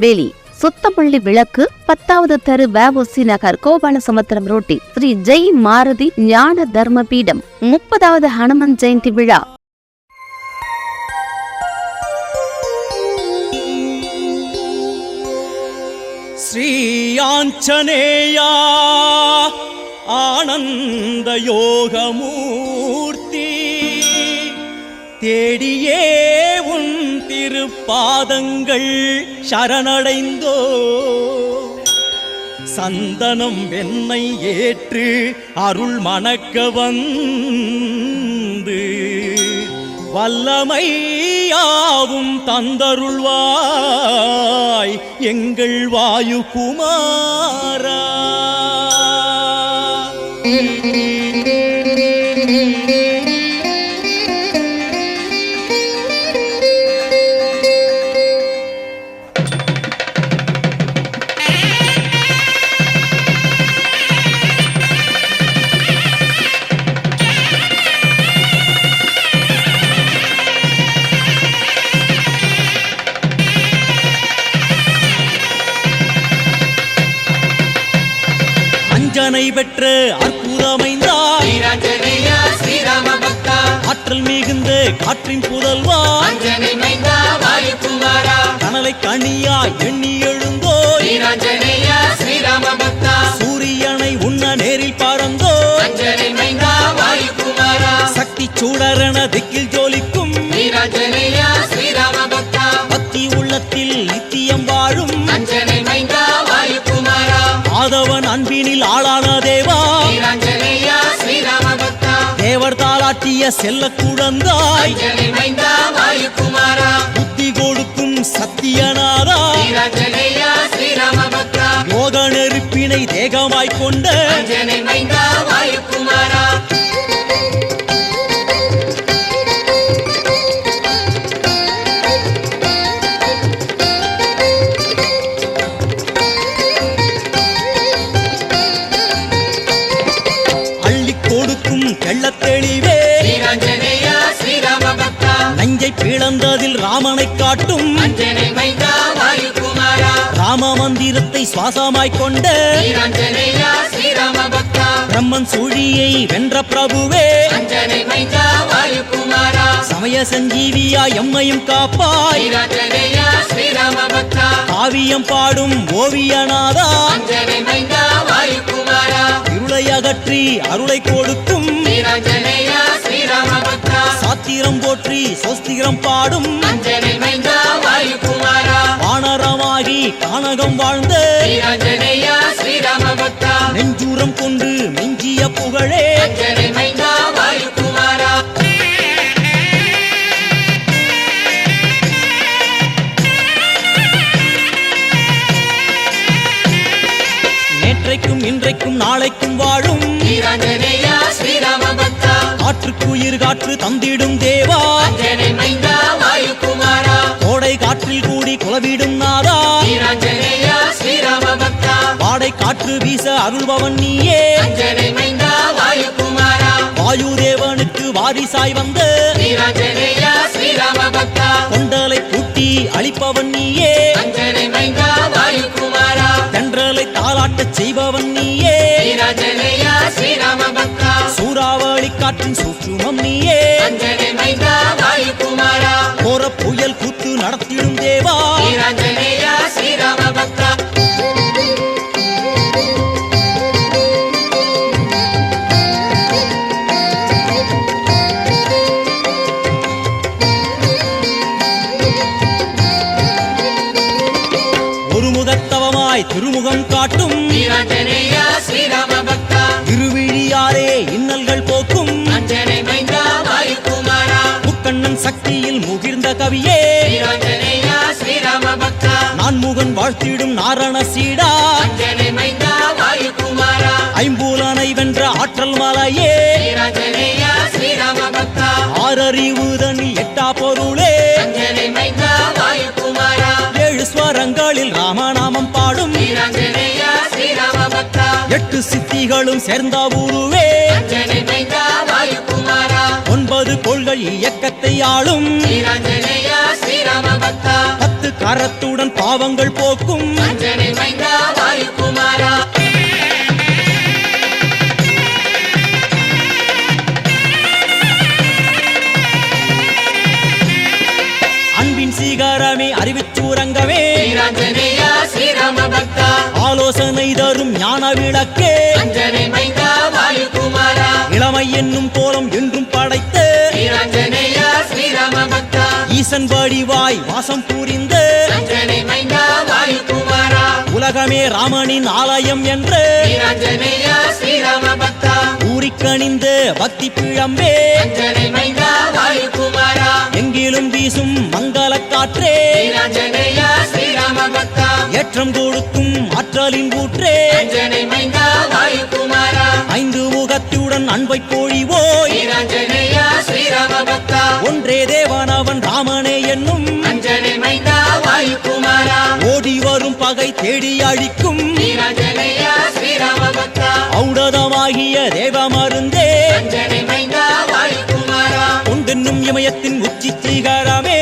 திருநெல்வேலி சுத்தப்பள்ளி விளக்கு பத்தாவது தெரு வஉசி நகர் கோபால சமுத்திரம் ரோட்டி ஸ்ரீ ஜெய் மாருதி ஞான தர்ம பீடம் முப்பதாவது ஹனுமன் ஜெயந்தி விழா. ஸ்ரீயாஞ்சனேயா ஆனந்த யோகமூர்த்தி. தேடியே உன் திருப்பாதங்கள் சரணடைந்தோ. சந்தனம் வெண்ணை ஏற்று அருள் மணக்க வந்து. வல்லமையாவும் தந்தருள்வாய் எங்கள் வாயு குமாரா ஆற்றல் மிகுந்த காற்றின் புதல்வா கனலை கனியா எண்ணி பக்தா சூரியனை உண்ண நேரில் வாயுகுமாரா சக்தி சூடரண திக்கில் ஜோலிக்கும். செல்ல குழந்தாய் புத்தி கொடுக்கும் பக்தா யோக நெருப்பினை தேகமாய் கொண்ட நஞ்சை பிளந்ததில் ராமனை காட்டும். ராம மந்திரத்தை சுவாசமாய் கொண்ட பிரம்மன் சுழியை வென்ற பிரபுவே. சமய சஞ்சீவியா எம்மையும் காப்பாய். காவியம் பாடும் ஓவியநாதா இருளை அகற்றி அருளை கொடுக்கும். வீராஞ்சனேயா ஸ்ரீராம பக்தா சாத்திரம் போற்றி சொஸ்திரம் பாடும். வானரமாகி கானகம் வாழ்ந்த நெஞ்சூரம் கொண்டு மிஞ்சிய புகழே. நேற்றைக்கும் இன்றைக்கும் நாளைக்கும் வாழும் பக்தா காற்றுக்குயிர் காற்று தந்திடும் காற்று வீச அருள்பவன் நீயே. அஞ்சனை மைந்தா வாயுகுமாரா வாயு தேவனுக்கு வாரிசாய் வந்த. கொண்டலை பூட்டி அழிப்பவன் நீயே. தென்றலை தாளாட்டச் செய்பவன் நீயே. சூறாவளி காற்றின் சூற்றுமம் நீயே. ஸ்ரீராம பக்தா திருவிழியாரே இன்னல்கள் போக்கும். அஞ்சனை மைந்தா வாயுகுமாரா முக்கண்ணன் சக்தியில் முகிர்ந்த கவியே. ஸ்ரீராம பக்தா நான் முகன் வாழ்த்திடும் நாரண சீடா. அஞ்சனை மைந்தா வாயுகுமாரா ஐம்பூலனை வென்ற ஆற்றல் மலையே. வீராஞ்சனேயா ஸ்ரீராம பக்தா ஆறறிவுதனில் எட்டா பொருளே. அஞ்சனை மைந்தா எட்டு சித்திகளும் சேர்ந்தா உருவே ஒன்பது கொள்கை இயக்கத்தை ஆளும். பத்து கரத்துடன் பாவங்கள் போக்கும். ஞான விளக்கே. இளமை என்னும் கோலம் என்றும் படைத்த. ஈசன் வடிவாய் வாசம் புரிந்த. உலகமே ராமனின் ஆலயம் என்று. ஊறிக்கணிந்த பக்தி பிழம்பே. எங்கிலும் வீசும் மங்கள காற்றே. ஏற்றம் கொடுக்கும் ஆற்றலின் ஊற்றே. ஐந்து முகத்துடன் அன்பை பொழிவோய். ஒன்றே தேவனவன் ராமனே என்னும். ஓடி வரும் பகை தேடி அழிக்கும். ஔடதமாகிய தேவ மருந்தே. கொண்டென்னும் இமயத்தின் உச்சி சீகரமே.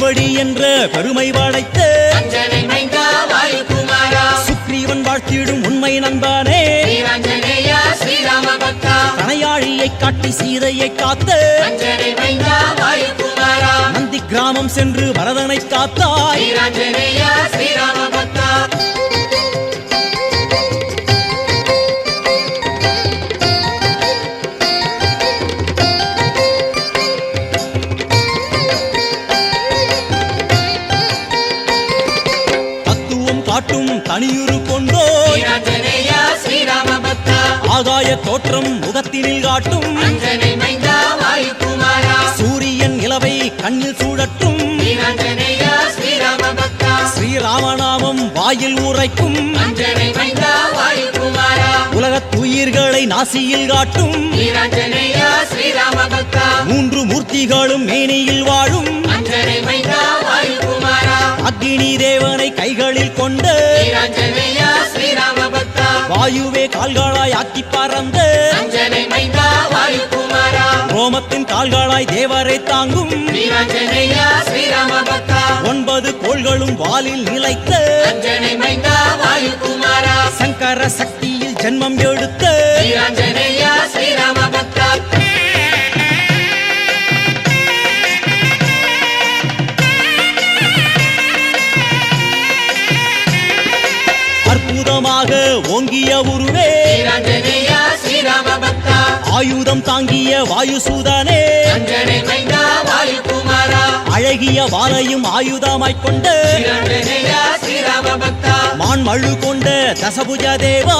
திருவடி என்ற பெருமை வாயுகுமாரா சுக்ரீவன் வாழ்த்திடும் உண்மை நண்பானே. கணையாழியை காட்டி சீதையை காத்த நந்தி கிராமம் சென்று பரதனை காத்தாய். வீராஞ்சனேயா ஆகாய தோற்றம் முகத்தினில் காட்டும். சூரியன் நிலவை கண்ணில் பக்தா ஸ்ரீராமநாமம் வாயில் உரைக்கும். அஞ்சனை மைந்தா வாயுகுமாரா உலகத் துயிர்களை நாசியில் காட்டும். மூன்று மூர்த்திகளும் மேனியில் வாழும். அக்னி தேவனை கைகளில் கொண்ட வாயுவே கால்களாய் ஆக்கி பறந்த ரோமத்தின் கால்களாய் தேவரை தாங்கும் ஒன்பது கோள்களும் வாலில் நிலைத்த சங்கர சக்தியில் ஜென்மம் எடுத்த ஓங்கிய உருவே. ஆயுதம் தாங்கிய வாயுசூதனே. அழகிய வாளையும் ஆயுதமாய்க் கொண்ட பக்தா மான்மழு கொண்ட தசபுஜ தேவா?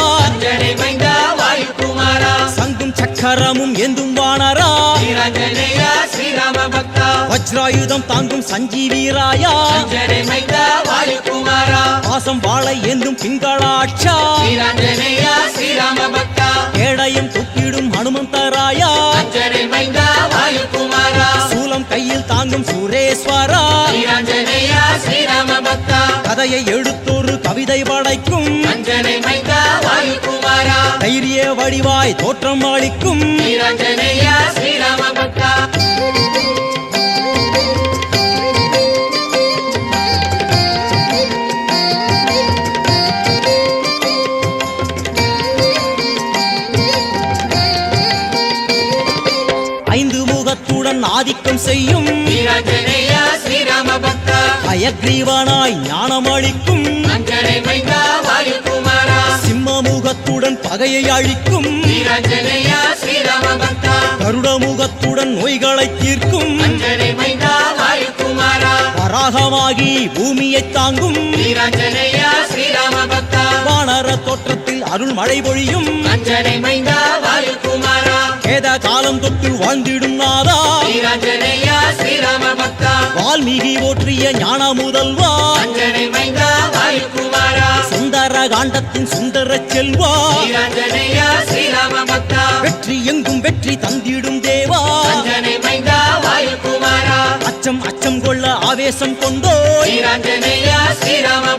சங்கும் சக்கரமும் எந்தும் வானரா வஜ்ராயுதம் தாங்கும் சஞ்சீவீராயா பாசம் வாழை ஏந்தும் பிங்களாட்சா? கேடயம் துக்கிடும் ஹனுமந்தராயா கையில் தாங்கும் சுரேஸ்வரா. கதையை எடுத்தொரு கவிதை படைக்கும். தைரிய வடிவாய் தோற்றம் அளிக்கும். ஆதிக்கம் செய்யும். அயக்ரீவனாய் ஞானம் அளிக்கும் அஞ்சனை மைந்தா வாயுகுமாரா சிம்ம முகத்துடன் பகையை அழிக்கும். வீராஞ்சனேயா ஸ்ரீராம பக்தா கருட முகத்துடன் நோய்களை தீர்க்கும் வராகமாகி பூமியை தாங்கும். வானர தோற்றத்தில் அருள் மழை பொழியும் வேத காலம் தொட்டு வாழ்ந்திடும் நாதா. வால்மீகி ஓற்றிய ஞான முதல்வா சுந்தர காண்டத்தின் சுந்தர செல்வா. வெற்றி எங்கும் வெற்றி தந்திடும் தேவா. அச்சம் அச்சம் கொள்ள ஆவேசம்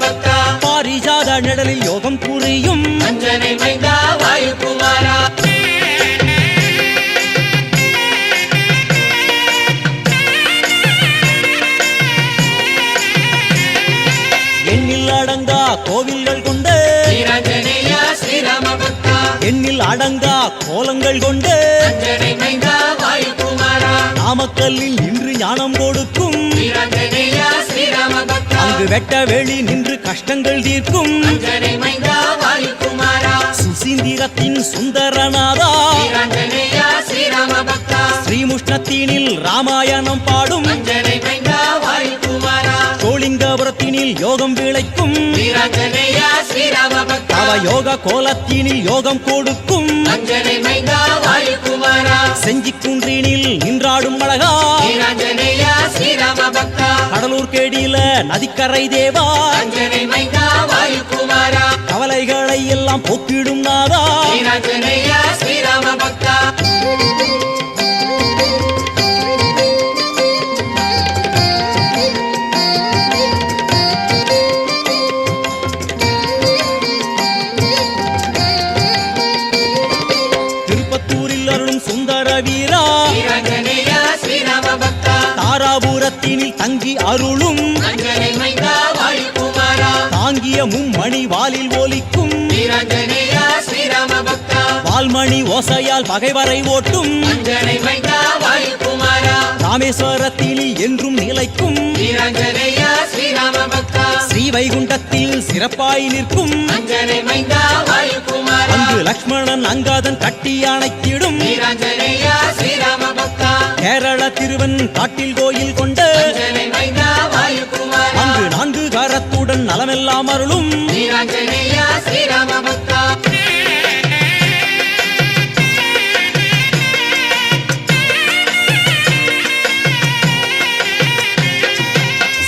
பக்தா பாரிஜாத நிழலில் யோகம் புரியும். அஞ்சனை மைந்தா வாயுகுமாரா கோவில்கள் எண்ணில் அடங்கா கோலங்கள் கொண்டு நாமக்கல்லில் நின்று ஞானம் கொடுக்கும். அங்கு வெட்ட வெளி நின்று கஷ்டங்கள் தீர்க்கும். சுசீந்திரத்தின் சுந்தரநாதா. ஸ்ரீமுஷ்ணத்தீனில் ராமாயணம் பாடும். சோளிங்கபுரத்தினில் யோகம் விளைக்கும். அவ யோக கோலத்தினில் யோகம் கொடுக்கும். செஞ்சி குன்றினில் நின்றாடும் அழகா. கடலூர் கேடியில நதிக்கரை தேவா. கவலைகளை எல்லாம் போக்கிடும் நாதா. ஸ்ரீராம பக்தா. தாராபுரத்தினில் தங்கி அருளும். தாங்கிய மும்மணி வாலில் ஒலிக்கும். வால்மணி ஓசையால் பகைவரை ஓட்டும். ராமேஸ்வரத்தில் என்றும் நிலைக்கும். ஸ்ரீ வைகுண்டத்தில் ஸ்ரீவைகுண்டத்தில் சிறப்பாய் நிற்கும். அங்கு லக்ஷ்மணன் அங்காதன் கட்டி அணைத்திடும் ஸ்ரீராம கேரள திருவன் காட்டில் கோயில் கொண்ட அங்கு நான்கு காரத்துடன் நலமெல்லாம் அருளும்.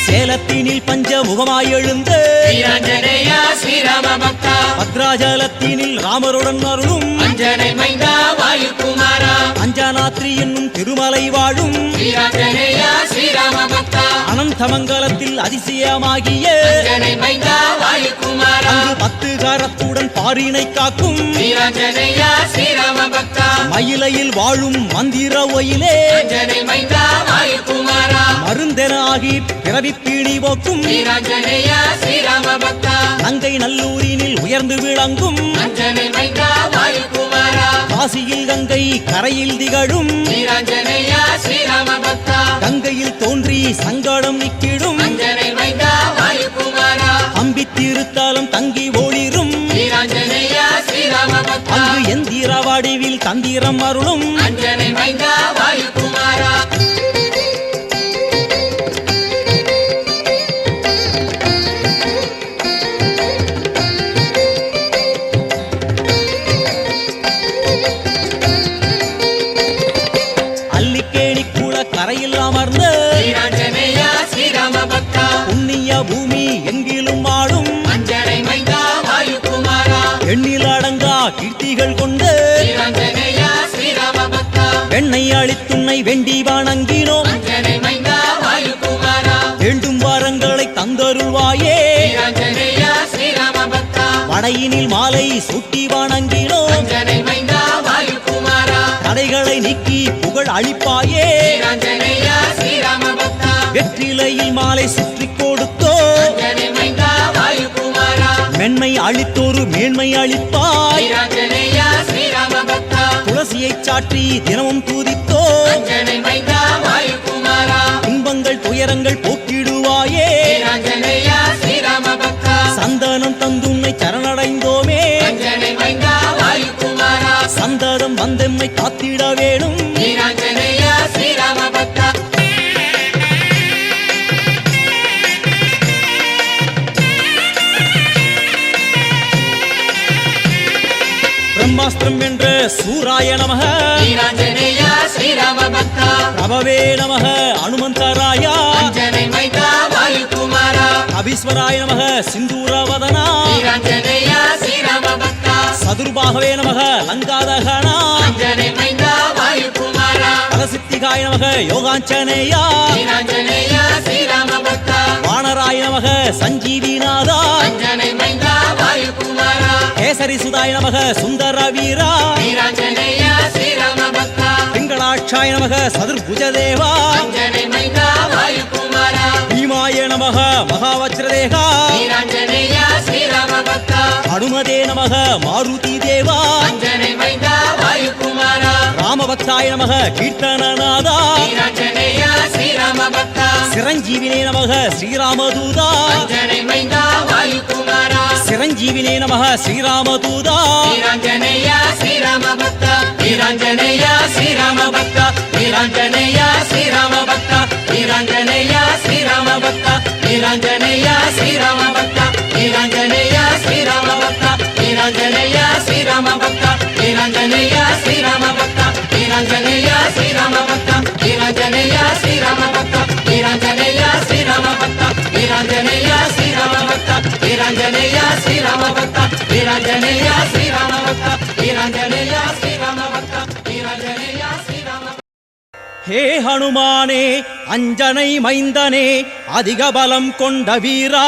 சேலத்தினில் பஞ்ச முகமாய் எழுந்த வீராஞ்சனேய ஸ்ரீராம பக்தா பத்ராஜலத்தினில் ராமருடன் அருளும் அஞ்சனை மைந்தா வாயுகுமாரா அஞ்சனாத்ரி என்னும் திருமலை வாழும் வீராஞ்சனேய ஸ்ரீராம பக்தா அனந்தமங்கலத்தில் அதிசயமாகிய அஞ்சனை மைந்தா பத்து காரத்துடன் பாரினை காக்கும் வீராஞ்சனேய ஸ்ரீராம பக்தா மயிலையில் வாழும் மந்திர ஒயிலே அஞ்சனை மைந்தா வாயுகுமாரா மருந்தென ஆகி பிறவி பீடி போக்கும் வீராஞ்சனேய ஸ்ரீராம பக்தா நங்கை நல்லூரினில் உயர்ந்து விளங்கும். காசியில் கங்கை கரையில் திகழும். கங்கையில் தோன்றி சங்கடம் நிக்கிடும் அம்பி திருத்தாலம் தங்கி ஒளிரும் அங்கு எந்திர வடிவில் தந்திரம் அருளும். வெண்ணை அளித்துன்னை வெண்டி வணங்கினோம். வேண்டும் வரங்களை தந்தருள்வாயே. படையினில் மாலை சுட்டி வணங்கினோம். தடைகளை நீக்கி புகழ் அளிப்பாயே. வெற்றிலையில் மாலை சுற்றி கொடுத்தோ மென்மை அளித்தோரு மேன்மை அளிப்பாய். சாற்றி தினமும் தூதித்தோ அஞ்சனை மைந்தா வாயுகுமாரா துன்பங்கள் துயரங்கள் போக்கிடுவாயே. சந்தனம் தந்துன்னை சரணடைந்தோமே. சந்ததம் வந்தெம்மை காத்திட வேணும். பிரம்மாஸ்திரம் என்ற சூராய நமக. ஸ்ரீராம பக்தா பிரபவே நமக அனுமந்தராயா அபீஸ்வராய நமக சிந்தூரவதனா. ஸ்ரீராம பக்தா சதுர்பாகவே நமக லங்காதகனா. பரசித்திகாய நமக யோகாஞ்சனேயா வீராஞ்சனேய ஸ்ரீராம பக்தா வானராய நமக சஞ்சீவிநாதா. கேசரி சுதாய நமக சுந்தர வீரா. பிங்களாட்சாய நமக சதுர்புஜ தேவா பீமாய நமக மகாவஜ்ரதேகா. அனுமதே நமக மாருதி தேவா. ராமபக்தாய நமக கீர்த்தனநாதா. சிரஞ்சீவினே நமக ஸ்ரீராமதூதா. வாயுகுமார. சிரஞ்சீவினே நமக ஸ்ரீராமதூதா வீராஞ்சனேயா ஸ்ரீராம பக்தா வீராஞ்சனேயா ஸ்ரீராம பக்தா வீராஞ்சனேயா ஸ்ரீராம பக்தா வீராஞ்சனேயா ஸ்ரீராம பக்தா வீராஞ்சனேயா ஸ்ரீராம பக்தா வீராஞ்சனேயா ஸ்ரீராம பக்தா வீராஞ்சனேயா ஸ்ரீராம பக்தா வீராஞ்சனேயா ஸ்ரீராம பக்தா வீராஞ்சனேயா ஸ்ரீராம பக்தா வீராஞ்சனேயா ஸ்ரீராம பக்தா வீராஞ்சனேயா ஸ்ரீராம பக்தா வீராஞ்சனேயா ஸ்ரீராம பக்தா வீராஞ்சனையா ஸ்ரீராம பக்தா வீராஞ்சனையா ஸ்ரீராம பக்தா வீராஞ்சனையா ஸ்ரீராம பக்தா வீராஞ்சனையா ஸ்ரீராம ஹே ஹனுமானே அஞ்சனை மைந்தனே அதிக பலம் கொண்ட வீரா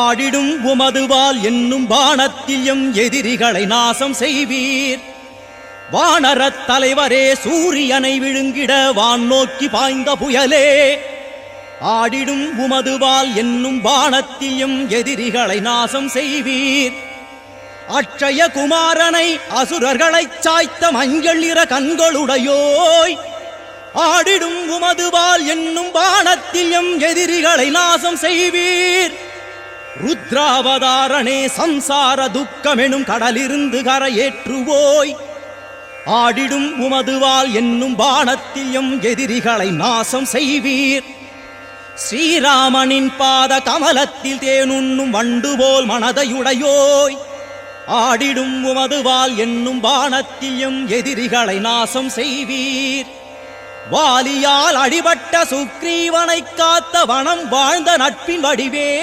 ஆடிடும் உமதுவால் என்னும் பானத்தில் எம் எதிரிகளை நாசம் செய்வீர். வானரத் தலைவரே சூரியனை விழுங்கிட வான் நோக்கி பாய்ந்த புயலே. ஆடிடும் உமதுவால் என்னும் பானத்தியும் எதிரிகளை நாசம் செய்வீர். அட்சய குமாரனை அசுரர்களைச் சாய்த்த மஞ்சள் நிற கண்களுடையோய். ஆடிடும் உமதுவால் என்னும் பானத்தியும் எதிரிகளை நாசம் செய்வீர். ருத்ராவதாரனே சம்சார துக்கமெனும் கடலிருந்து கரையேற்றுவோய். ஆடிடும் உமதுவால் என்னும் பானத்தியும் எதிரிகளை நாசம் செய்வீர். ஸ்ரீராமனின் பாத கமலத்தில் தேனுண்ணும் வண்டு போல் மனதையுடையோய். ஆடிடும் உமதுவால் என்னும் பானத்தில் எம் எதிரிகளை நாசம் செய்வீர். வாலியால் அடிபட்ட சுக்ரீவனை காத்த வனம் வாழ்ந்த நட்பின் வடிவே.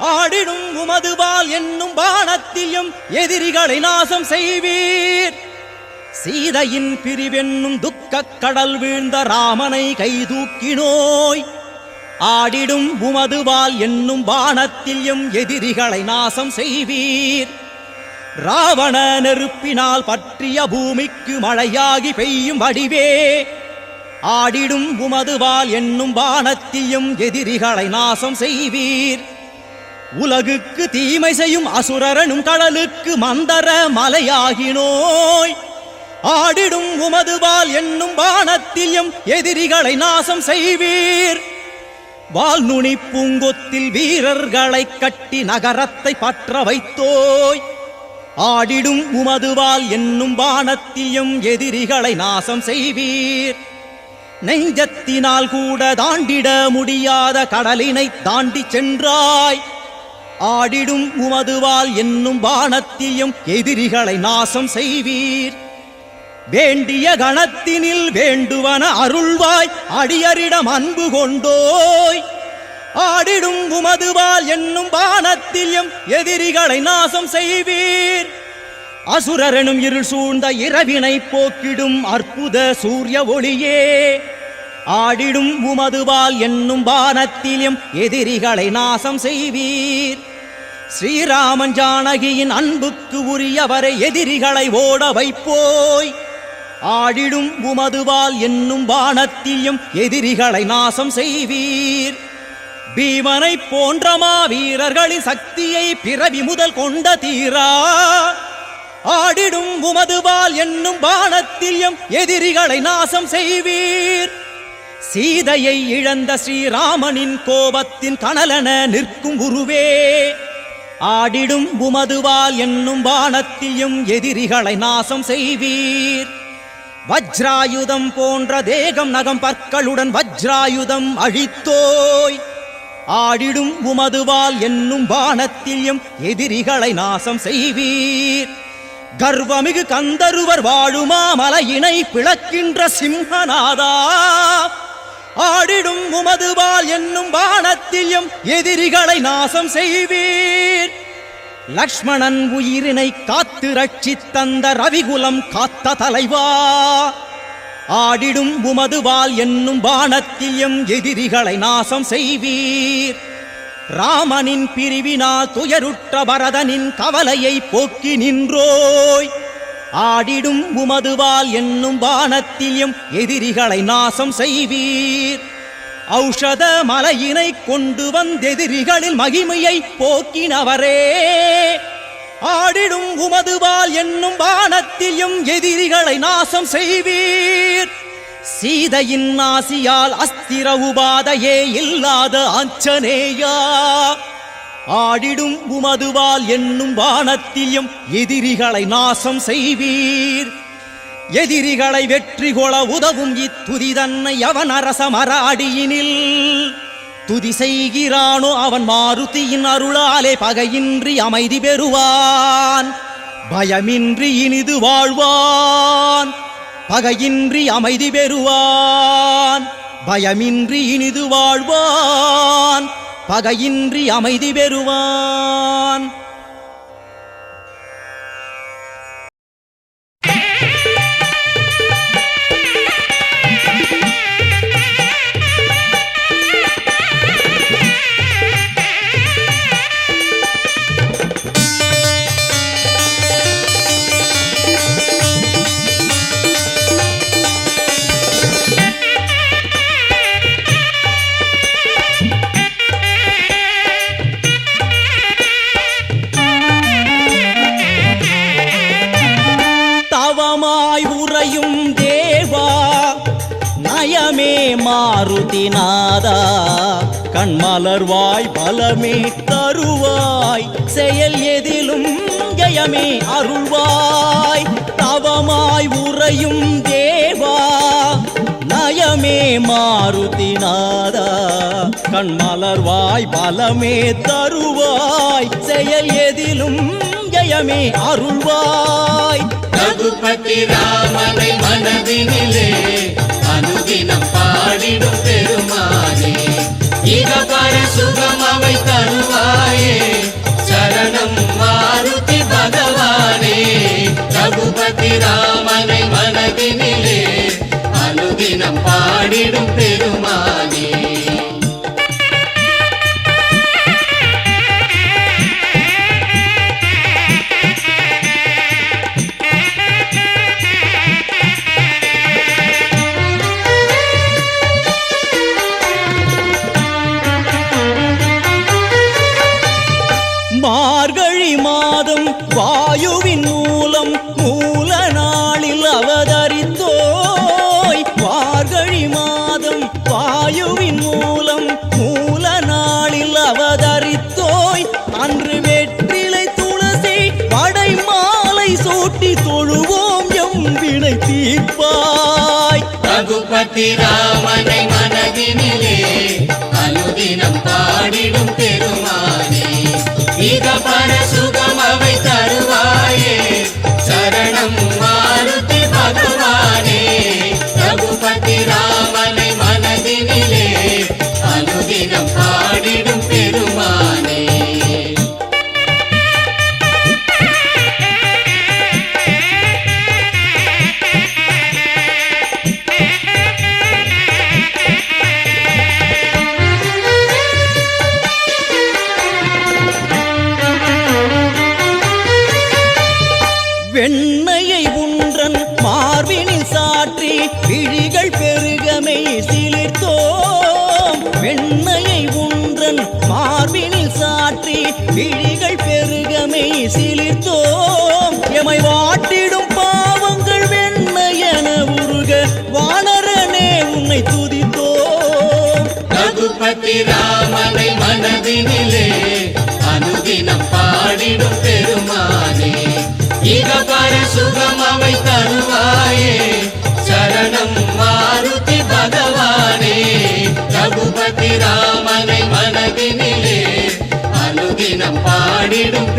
ஆடிடும் உமதுவால் என்னும் பானத்தில் எதிரிகளை நாசம் செய்வீர். சீதையின் பிரிவென்னும் துக்கக் கடல் வீழ்ந்த ராமனை கைதூக்கினோய். ஆடிடும் உமதுவால் என்னும் வானத்தில் எம் எதிரிகளை நாசம் செய்வீர். ராவண நெருப்பினால் பற்றிய பூமிக்கு மழையாகி பெய்யும் வடிவே ஆடிடும் உமதுவால் என்னும் பானத்தியும் எதிரிகளை நாசம் செய்வீர். உலகுக்கு தீமை செய்யும் அசுரரனும் கடலுக்கு மந்தர மலையாகினோய். ஆடிடும் உமதுவால் என்னும் பானத்திலும் எதிரிகளை நாசம் செய்வீர். வால்நுனி பூங்கொத்தில் வீரர்களை கட்டி நகரத்தை பற்ற வைத்தோய். ஆடிடும் உமதுவால் என்னும் வானத்தியும் எதிரிகளை நாசம் செய்வீர். நெஞ்சத்தினால் கூட தாண்டிட முடியாத கடலினை தாண்டி சென்றாய். ஆடிடும் உமதுவால் என்னும் வானத்தியும் எதிரிகளை நாசம் செய்வீர். வேண்டிய கணத்தினில் வேண்டுவன அருள்வாய் அடியரிடம் அன்பு கொண்டோய். ஆடிடும் உமதுவால் என்னும் பானத்திலும் எதிரிகளை நாசம் செய்வீர். அசுரரனும் இருள் சூழ்ந்த இரவினை போக்கிடும் அற்புத சூரிய ஒளியே. ஆடிடும் உமதுவால் என்னும் பானத்திலும் எதிரிகளை நாசம் செய்வீர். ஸ்ரீராமன் ஜானகியின் அன்புக்கு உரியவரை எதிரிகளை ஓட வைப்போய். ஆடிடும் உமதுவால் என்னும் பானத்திலும் எதிரிகளை நாசம் செய்வீர். பீமனை போன்ற மாவீரர்களின் சக்தியை பிறவி முதல் கொண்ட தீரா. ஆடிடும் உமதுவால் என்னும் பானத்திலும் எதிரிகளை நாசம் செய்வீர். சீதையை இழந்த ஸ்ரீராமனின் கோபத்தின் கனலென நிற்கும் குருவே ஆடிடும் உமதுவால் என்னும் பானத்திலும் எதிரிகளை நாசம் செய்வீர். வஜ்ராயுதம் போன்ற தேகம் நகம் பற்களுடன் வஜ்ராயுதம் அழித்தோய். ஆடிடும் உமதுவால் என்னும் பானத்திலும் எதிரிகளை நாசம் செய்வீர். கர்வமிகு கந்தருவர் வாழுமா மலையினை பிளக்கின்ற சிம்ஹநாதா. ஆடிடும் உமதுவால் என்னும் பானத்திலும் எதிரிகளை நாசம் செய்வீர். லக்ஷ்மணன் உயிரினை காத்து ரட்சித் தந்த ரவிகுலம் காத்த தலைவா. ஆடிடும் உமதுவால் என்னும் பானத்திலும் எதிரிகளை நாசம் செய்வீர். ராமனின் பிரிவினால் துயருற்ற பரதனின் கவலையை போக்கி நின்றோய். ஆடிடும் உமதுவால் என்னும் பானத்திலும் எதிரிகளை நாசம் செய்வீர். ஔஷத மலையினை கொண்டு வந்தெதிரிகளில் மகிமையை போக்கினவரே. ஆடிடும் உமதுவால் என்னும் வானத்திலும் எதிரிகளை நாசம் செய்வீர். சீதையின் நாசியால் அஸ்திர உபாதையே இல்லாத அஞ்சனேயா. ஆடிடும் உமதுவால் என்னும் வானத்திலும் எதிரிகளை நாசம் செய்வீர். எதிரிகளை வெற்றி கொள உதவும் இத்துதி தன்னை அவன் அரச மராடியினில். துதி செய்கிறானோ அவன் மாருதியின் அருளாலே பகையின்றி அமைதி பெறுவான். பயமின்றி இனிது வாழ்வான். பகையின்றி அமைதி பெறுவான். பயமின்றி இனிது வாழ்வான். பகையின்றி அமைதி பெறுவான். மாருதிநாதா கண்மலர்வாய் பலமே தருவாய். செயல் எதிலும் ஜெயமே அருள்வாய். தவமாய் உறையும் தேவா. நயமே மாருதிநாதா கண்மலர்வாய் பலமே தருவாய். செயல் எதிலும் ஜெயமே அருள்வாய். ரகுபதி ராமனை மனதினிலே அனுதினம் பா பாடிடும் பெருமானே இக பர சுகம் அவை தருவாயே. சரணம் மாருதி பகவானே ரகுபதி ராமனை மனதினிலே அனுதினம் பாடிடும் பெருமானே. ரகுபதி சுகம் அவை தருவாயே சரணம் மாருதி பகவானே. ரகுபதி ராமனை மனதினிலே அனுதினம் பாடிடும்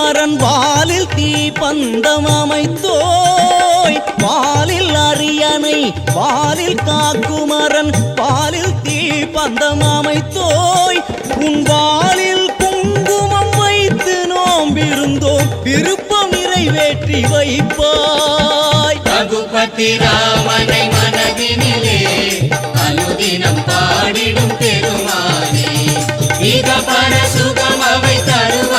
மரன் வாலில் தீ பந்தம் அமைத்தோய். பாலில் அரியணை பாலில் காக்குமரன் பாலில் தீ பந்தம் அமைத்தோய். உன் பாலில் குங்குமம் வைத்து நோம்பிருந்தோம் விருப்பம் நிறைவேற்றி வைப்பாய். ரகுபதி ராமனை மனதினிலே அனுதினம் பாடிடும் பெருமானே. இக பர சுகம் அவை தரும்